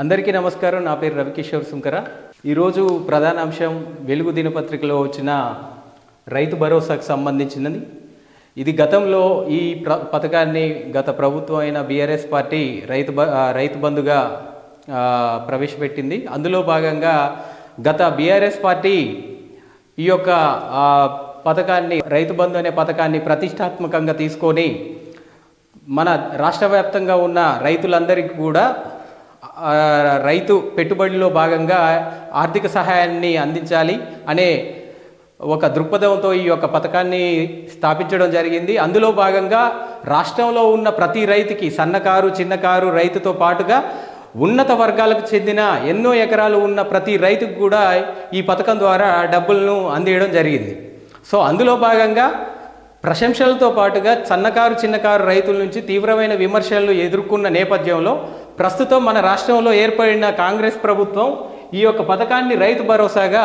అందరికీ నమస్కారం. నా పేరు రవికిషోర్ సుంకర. ఈరోజు ప్రధాన అంశం వెలుగు దినపత్రికలో వచ్చిన రైతు భరోసాకు సంబంధించినది. ఇది గతంలో ఈ ప్ర పథకాన్ని గత ప్రభుత్వం అయిన బీఆర్ఎస్ పార్టీ రైతు బ రైతు బంధుగా ప్రవేశపెట్టింది. అందులో భాగంగా గత బీఆర్ఎస్ పార్టీ ఈ యొక్క పథకాన్ని రైతు బంధు అనే పథకాన్ని ప్రతిష్టాత్మకంగా తీసుకొని మన రాష్ట్ర వ్యాప్తంగా ఉన్న రైతులందరికీ కూడా రైతు పెట్టుబడిలో భాగంగా ఆర్థిక సహాయాన్ని అందించాలి అనే ఒక దృక్పథంతో ఈ యొక్క పథకాన్ని స్థాపించడం జరిగింది. అందులో భాగంగా రాష్ట్రంలో ఉన్న ప్రతి రైతుకి సన్నకారు చిన్నకారు రైతుతో పాటుగా ఉన్నత వర్గాలకు చెందిన ఎన్నో ఎకరాలు ఉన్న ప్రతి రైతుకు కూడా ఈ పథకం ద్వారా డబ్బులను అందియడం జరిగింది. సో అందులో భాగంగా ప్రశంసలతో పాటుగా సన్నకారు చిన్నకారు రైతుల నుంచి తీవ్రమైన విమర్శలు ఎదుర్కొన్న నేపథ్యంలో ప్రస్తుతం మన రాష్ట్రంలో ఏర్పడిన కాంగ్రెస్ ప్రభుత్వం ఈ యొక్క పథకాన్ని రైతు భరోసాగా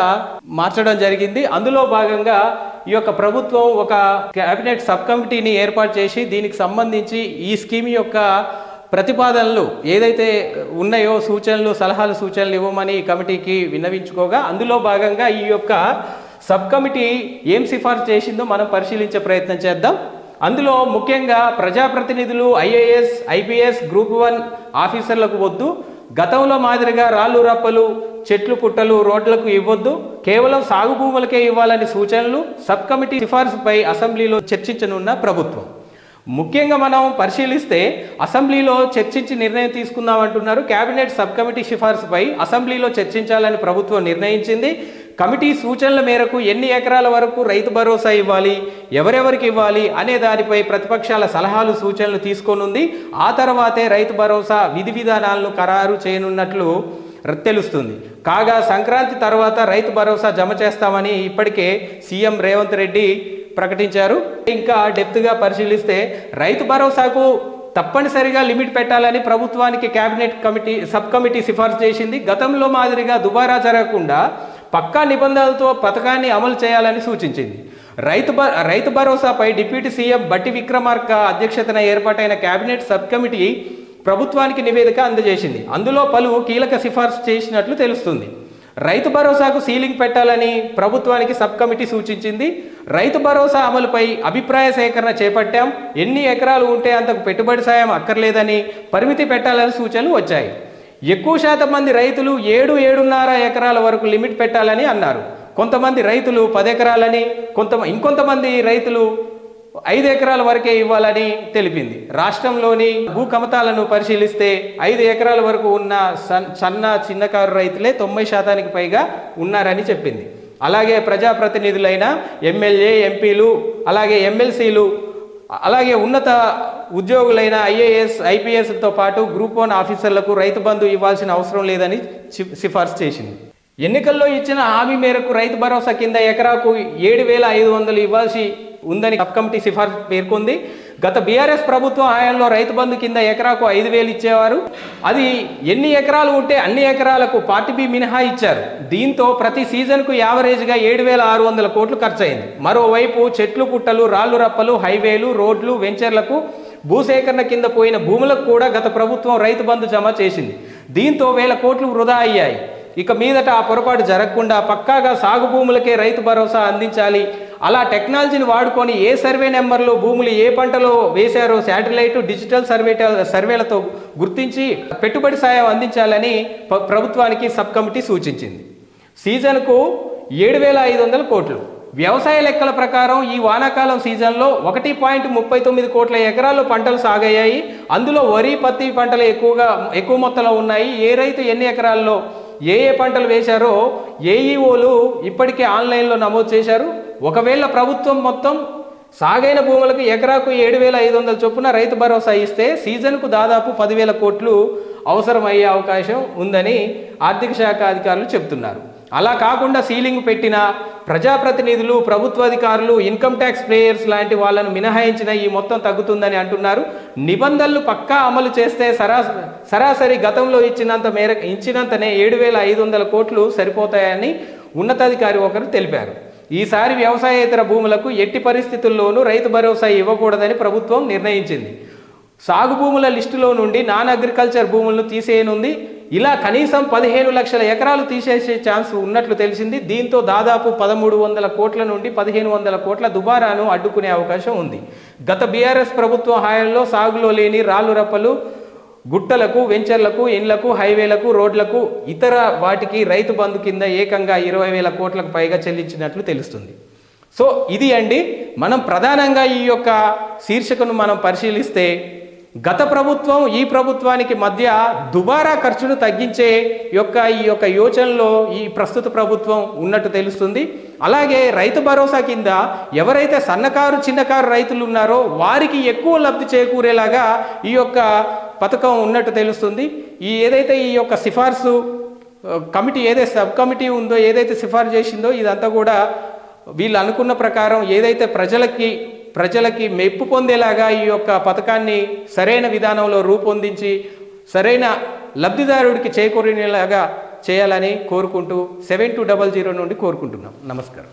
మార్చడం జరిగింది. అందులో భాగంగా ఈ యొక్క ప్రభుత్వం ఒక కేబినెట్ సబ్ కమిటీని ఏర్పాటు చేసి దీనికి సంబంధించి ఈ స్కీమ్ యొక్క ప్రతిపాదనలు ఏదైతే ఉన్నాయో సూచనలు సలహాలు సూచనలు ఇవ్వమని కమిటీకి విన్నవించుకోగా అందులో భాగంగా ఈ యొక్క సబ్ కమిటీ ఏం సిఫార్సు చేసిందో మనం పరిశీలించే ప్రయత్నం చేద్దాం. అందులో ముఖ్యంగా ప్రజాప్రతినిధులు ఐఏఎస్ ఐపీఎస్ గ్రూప్ వన్ ఆఫీసర్లకు వద్దు గతంలో మాదిరిగా రాళ్ళు రప్పలు చెట్లు పుట్టలు రోడ్లకు ఇవ్వద్దు కేవలం సాగు భూములకే ఇవ్వాలని సూచనలు సబ్ కమిటీ సిఫార్సుపై అసెంబ్లీలో చర్చించనున్న ప్రభుత్వం. ముఖ్యంగా మనం పరిశీలిస్తే అసెంబ్లీలో చర్చించి నిర్ణయం తీసుకుందామంటున్నారు. కేబినెట్ సబ్ కమిటీ సిఫార్సుపై అసెంబ్లీలో చర్చించాలని ప్రభుత్వం నిర్ణయించింది. కమిటీ సూచనల మేరకు ఎన్ని ఎకరాల వరకు రైతు భరోసా ఇవ్వాలి ఎవరెవరికి ఇవ్వాలి అనే దానిపై ప్రతిపక్షాల సలహాలు సూచనలు తీసుకోనుంది. ఆ తర్వాతే రైతు భరోసా విధి విధానాలను ఖరారు చేయనున్నట్లు తెలుస్తుంది. కాగా సంక్రాంతి తర్వాత రైతు భరోసా జమ చేస్తామని ఇప్పటికే సీఎం రేవంత్ రెడ్డి ప్రకటించారు. ఇంకా డెప్త్గా పరిశీలిస్తే రైతు భరోసాకు తప్పనిసరిగా లిమిట్ పెట్టాలని ప్రభుత్వానికి కేబినెట్ కమిటీ సబ్ కమిటీ సిఫార్సు చేసింది. గతంలో మాదిరిగా దుబారా జరగకుండా పక్కా నిబంధనలతో పథకాన్ని అమలు చేయాలని సూచించింది. రైతు భ రైతు భరోసాపై డిప్యూటీ సీఎం బట్టి విక్రమార్క అధ్యక్షతన ఏర్పాటైన కేబినెట్ సబ్ కమిటీ ప్రభుత్వానికి నివేదిక అందజేసింది. అందులో పలు కీలక సిఫార్సు చేసినట్లు తెలుస్తుంది. రైతు భరోసాకు సీలింగ్ పెట్టాలని ప్రభుత్వానికి సబ్ కమిటీ సూచించింది. రైతు భరోసా అమలుపై అభిప్రాయ సేకరణ చేపట్టాం. ఎన్ని ఎకరాలు ఉంటే అంతకు పెట్టుబడి సాయం అక్కర్లేదని పరిమితి పెట్టాలని సూచనలు వచ్చాయి. ఎక్కువ శాతం మంది రైతులు ఏడు ఏడున్నర ఎకరాల వరకు లిమిట్ పెట్టాలని అన్నారు. కొంతమంది రైతులు పది ఎకరాలని కొంత ఇంకొంతమంది రైతులు ఐదు ఎకరాల వరకే ఇవ్వాలని తెలిపింది. రాష్ట్రంలోని భూ కమతాలను పరిశీలిస్తే ఐదు ఎకరాల వరకు ఉన్న సన్ సన్న చిన్నకారు రైతులే తొంభై శాతానికి పైగా ఉన్నారని చెప్పింది. అలాగే ప్రజాప్రతినిధులైన ఎమ్మెల్యే ఎంపీలు అలాగే ఎమ్మెల్సీలు అలాగే ఉన్నత ఉద్యోగులైన ఐఏఎస్ ఐపీఎస్తో పాటు గ్రూప్ వన్ ఆఫీసర్లకు రైతు బంధు ఇవ్వాల్సిన అవసరం లేదని సి- సిఫార్సు చేసింది. ఎన్నికల్లో ఇచ్చిన హామీ మేరకు రైతు భరోసా కింద ఎకరాకు ఏడు వేల ఐదు వందలు ఇవ్వాల్సి ఉందని సబ్ కమిటీ సిఫార్సు పేర్కొంది. గత బీఆర్ఎస్ ప్రభుత్వం హయాంలో రైతు బంధు కింద ఎకరాకు ఐదు వేలు ఇచ్చేవారు. అది ఎన్ని ఎకరాలు ఉంటే అన్ని ఎకరాలకు పార్టీ బి మినహా ఇచ్చారు. దీంతో ప్రతి సీజన్కు యావరేజ్గా ఏడు వేల ఆరు వందల కోట్లు ఖర్చయింది. మరోవైపు చెట్లు పుట్టలు రాళ్ళు రప్పలు హైవేలు రోడ్లు వెంచర్లకు భూసేకరణ కింద పోయిన భూములకు కూడా గత ప్రభుత్వం రైతు బంధు జమ చేసింది. దీంతో వేల కోట్లు వృధా అయ్యాయి. ఇక మీదట ఆ పొరపాటు జరగకుండా పక్కాగా సాగు భూములకే రైతు భరోసా అందించాలి. అలా టెక్నాలజీని వాడుకొని ఏ సర్వే నెంబర్లో భూములు ఏ పంటలో వేశారో శాటిలైట్ డిజిటల్ సర్వే సర్వేలతో గుర్తించి పెట్టుబడి సాయం అందించాలని ప్రభుత్వానికి సబ్ కమిటీ సూచించింది. సీజన్కు ఏడు వేల ఐదు వందల కోట్లు. వ్యవసాయ లెక్కల ప్రకారం ఈ వానాకాలం సీజన్లో ఒకటి పాయింట్ ముప్పై తొమ్మిది కోట్ల ఎకరాల్లో పంటలు సాగయ్యాయి. అందులో వరి పత్తి పంటలు ఎక్కువగా ఎక్కువ మొత్తంలో ఉన్నాయి. ఏ రైతు ఎన్ని ఎకరాల్లో ఏ ఏ పంటలు వేశారో ఏఈఓలు ఇప్పటికే ఆన్లైన్లో నమోదు చేశారు. ఒకవేళ ప్రభుత్వం మొత్తం సాగైన భూములకు ఎకరాకు ఏడు వేల ఐదు వందల చొప్పున రైతు భరోసా ఇస్తే సీజన్కు దాదాపు పదివేల కోట్లు అవసరమయ్యే అవకాశం ఉందని ఆర్థిక శాఖ అధికారులు చెబుతున్నారు. అలా కాకుండా సీలింగ్ పెట్టిన ప్రజాప్రతినిధులు ప్రభుత్వాధికారులు ఇన్కమ్ ట్యాక్స్ ప్లేయర్స్ లాంటి వాళ్ళను మినహాయించిన ఈ మొత్తం తగ్గుతుందని అంటున్నారు. నిబంధనలు పక్కా అమలు చేస్తే సరాసరి సరాసరి గతంలో ఇచ్చినంత మేర ఇచ్చినంతనే ఏడు వేల ఐదు వందల కోట్లు సరిపోతాయని ఉన్నతాధికారి ఒకరు తెలిపారు. ఈసారి వ్యవసాయేతర భూములకు ఎట్టి పరిస్థితుల్లోనూ రైతు భరోసా ఇవ్వకూడదని ప్రభుత్వం నిర్ణయించింది. సాగు భూముల లిస్టులో నుండి నాన్ అగ్రికల్చర్ భూములను తీసేయనుంది. ఇలా కనీసం పదిహేను లక్షల ఎకరాలు తీసేసే ఛాన్స్ ఉన్నట్లు తెలిసింది. దీంతో దాదాపు పదమూడు వందల కోట్ల నుండి పదిహేను వందల కోట్ల దుబారాను అడ్డుకునే అవకాశం ఉంది. గత బీఆర్ఎస్ ప్రభుత్వం హాయంలో సాగులో లేని రాళ్ళు రప్పలు గుట్టలకు వెంచర్లకు ఇండ్లకు హైవేలకు రోడ్లకు ఇతర వాటికి రైతు బంధు కింద ఏకంగా ఇరవై వేల కోట్లకు పైగా చెల్లించినట్లు తెలుస్తుంది. సో ఇది అండి. మనం ప్రధానంగా ఈ యొక్క శీర్షికను మనం పరిశీలిస్తే గత ప్రభుత్వం ఈ ప్రభుత్వానికి మధ్య దుబారా ఖర్చును తగ్గించే యొక్క ఈ యొక్క యోచనలో ఈ ప్రస్తుత ప్రభుత్వం ఉన్నట్టు తెలుస్తుంది. అలాగే రైతు భరోసా కింద ఎవరైతే సన్నకారు చిన్నకారు రైతులు ఉన్నారో వారికి ఎక్కువ లబ్ధి చేకూరేలాగా ఈ యొక్క పథకం ఉన్నట్టు తెలుస్తుంది. ఈ ఏదైతే ఈ యొక్క సిఫార్సు కమిటీ ఏదైతే సబ్ కమిటీ ఉందో ఏదైతే సిఫార్సు చేసిందో ఇదంతా కూడా వీళ్ళు అనుకున్న ప్రకారం ఏదైతే ప్రజలకి ప్రజలకి మెప్పు పొందేలాగా ఈ యొక్క పథకాన్ని సరైన విధానంలో రూపొందించి సరైన లబ్ధిదారుడికి చేకూరినేలాగా చేయాలని కోరుకుంటూ సెవెన్ టూ డబల్ జీరో నుండి కోరుకుంటున్నాం. నమస్కారం.